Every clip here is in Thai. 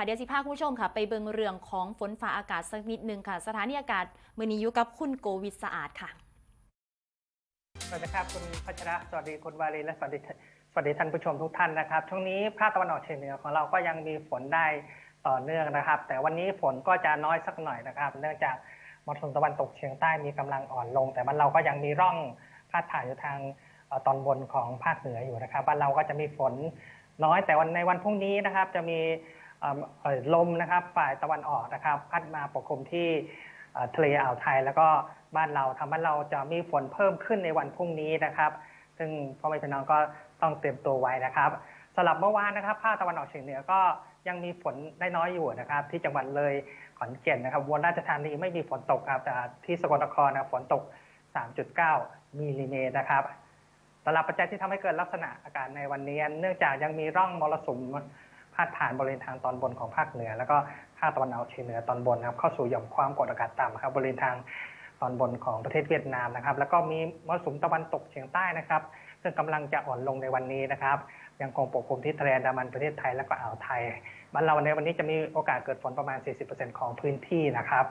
ค่ะเดี๋ยวสิพาคุณผู้ชมค่ะ ไปเบิงเรื่องของฝนฟ้าอากาศสักนิดนึงค่ะ สถานีอากาศมือนี้อยู่กับคุณโกวิทสะอาดค่ะ สวัสดีครับคุณพัชระสวัสดีคุณวารีและสวัสดีสวัสดีท่านผู้ชมทุกท่านนะครับ ช่วงนี้ภาคตะวันออกเฉียงเหนือของเราก็ยังมีฝนได้ต่อเนื่องนะครับ แต่วันนี้ฝนก็จะน้อยสักหน่อยนะครับ เนื่องจากมรสุมตะวันตกเฉียงใต้มีกำลังอ่อนลง แต่บ้านเราก็ยังมีร่องพาดผ่านอยู่ทางตอนบนของภาคเหนืออยู่นะครับบ้านเราก็จะมีฝนน้อยแต่วันในวันพรุ่งนี้นะครับ จะมี ลมนะครับฝ่ายตะวันออกนะครับ พัดมาปกคลุมที่ทะเลอ่าวไทย แล้วก็บ้านเราทำให้เราจะมีฝนเพิ่มขึ้นในวันพรุ่งนี้นะครับ ซึ่งพ่อแม่พี่น้องก็ต้องเตรียมตัวไว้นะครับสำหรับเมื่อวานนะครับภาคตะวันออกเฉียงเหนือก็ยังมีฝนได้น้อยอยู่นะครับ ที่จังหวัดเลยขอนแก่นนะครับอุบลราชธานีไม่มีฝนตกครับแต่ที่สกลนครนะฝนตก 3.9มิลลิเมตรนะครับสำหรับปัจจัยที่ทำให้เกิดลักษณะอากาศในวันนี้ เนื่องจากยังมีร่องมรสุม ดผ่านบริเวณทางตอนบนของภาคเหนือ แล้วก็ภาคตะวันออกเฉียงเหนือตอนบนนะครับเข้าสู่หย่อมความกดอากาศต่ำครับบริเวณทางตอนบนของประเทศเวียดนามนะครับ แล้วก็มีมรสุมตะวันตกเฉียงใต้นะครับ ซึ่งกำลังจะอ่อนลงในวันนี้นะครับ ยังคงปกคลุมที่ทะเลอันดามันประเทศไทยและก็อ่าวไทยบ้านเราในวันนี้จะมีโอกาสเกิดฝนประมาณ 40%ของพื้นที่นะครับ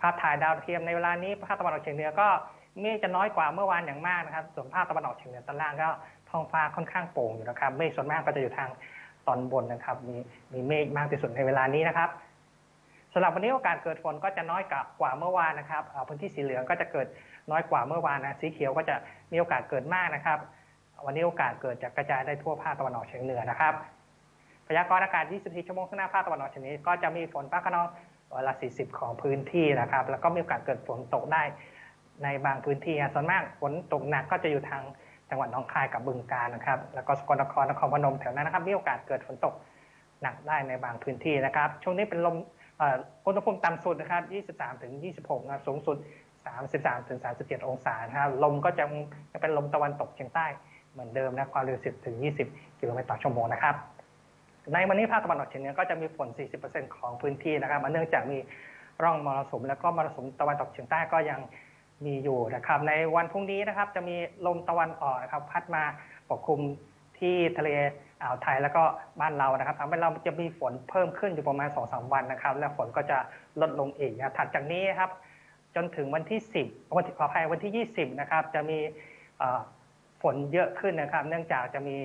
ภาพถ่ายดาวเทียมในเวลานี้ภาคตะวันออกเฉียงเหนือก็เมฆจะน้อยกว่าเมื่อวานอย่างมากนะครับ ส่วนภาคตะวันออกเฉียงเหนือตอนล่างก็ท้องฟ้าค่อนข้างโปร่งอยู่นะครับเมฆส่วนมากก็จะอยู่ทาง ตอนบนนะครับ มีมีเมฆมากที่สุดในเวลานี้นะครับสำหรับวันนี้โอกาสเกิดฝนก็จะน้อยกว่าเมื่อวานนะครับพื้นที่สีเหลืองก็จะเกิดน้อยกว่าเมื่อวานนะสีเขียวก็จะมีโอกาสเกิดมากนะครับ วันนี้โอกาสเกิดจะกระจายได้ทั่วภาคตะวันออกเฉียงเหนือนะครับพยากรณ์อากาศ 24 ชั่วโมงข้างหน้าภาคตะวันออกเฉียงเหนือก็จะมีฝนฟ้าขนองร้อยละ 40 ของพื้นที่นะครับ แล้วก็มีโอกาสเกิดฝนตกได้ในบางพื้นที่ส่วนมากฝนตกหนักก็จะอยู่ทาง จังหวัดหนองคายกับบึงกาฬนะครับ แล้วก็สกลนครนครพนมแถวนั้นนะครับมีโอกาสเกิดฝนตกหนักได้ในบางพื้นที่นะครับ ช่วงนี้เป็นลมอุณหภูมิต่ำสุดนะครับ 23 ถึง 26นะครับสูงสุด 33 ถึง 37 องศานะครับ ลมก็จะจะเป็นลมตะวันตกเฉียงใต้เหมือนเดิมนะความเร็ว 10 ถึง 20 กิโลเมตรต่อชั่วโมงนะครับ ในวันนี้ภาคตะวันออกเฉียงเหนือก็จะมีฝน 40%ของพื้นที่นะครับเนื่องจากมีร่องมรสุมแล้วก็มรสุมตะวันตกเฉียงใต้ก็ยัง มีอยู่นะครับ ในวันพรุ่งนี้นะครับ จะมีลมตะวันออกนะครับ พัดมาปกคลุมที่ทะเลอ่าวไทยแล้วก็บ้านเรานะครับทำให้เราจะมีฝนเพิ่มขึ้นอยู่ประมาณ2-3วันนะครับ และฝนก็จะลดลงอีกนะถัดจากนี้นครับ จนถึงวันที่ 10วันที่ขออภัยวันที่ 20 นะครับ จะมีฝนเยอะขึ้นนะครับ เนื่องจากจะมี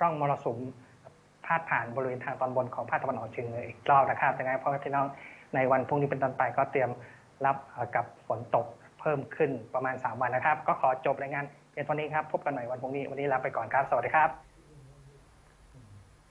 ร่องมรสุมพาดผ่านบริเวณทางตอนบนของภาคตะวันออกเฉียงเหนืออีกรอบนะครับดังนั้นพ่อแม่พี่น้องในวันพรุ่งนี้เป็นต้นไปก็เตรียม รับกับฝนตกเพิ่มขึ้นประมาณ 3 วันนะครับ ก็ขอจบรายงานเพียงเท่านี้ครับ พบกันใหม่วันพรุ่งนี้ วันนี้ลาไปก่อนครับ สวัสดีครับ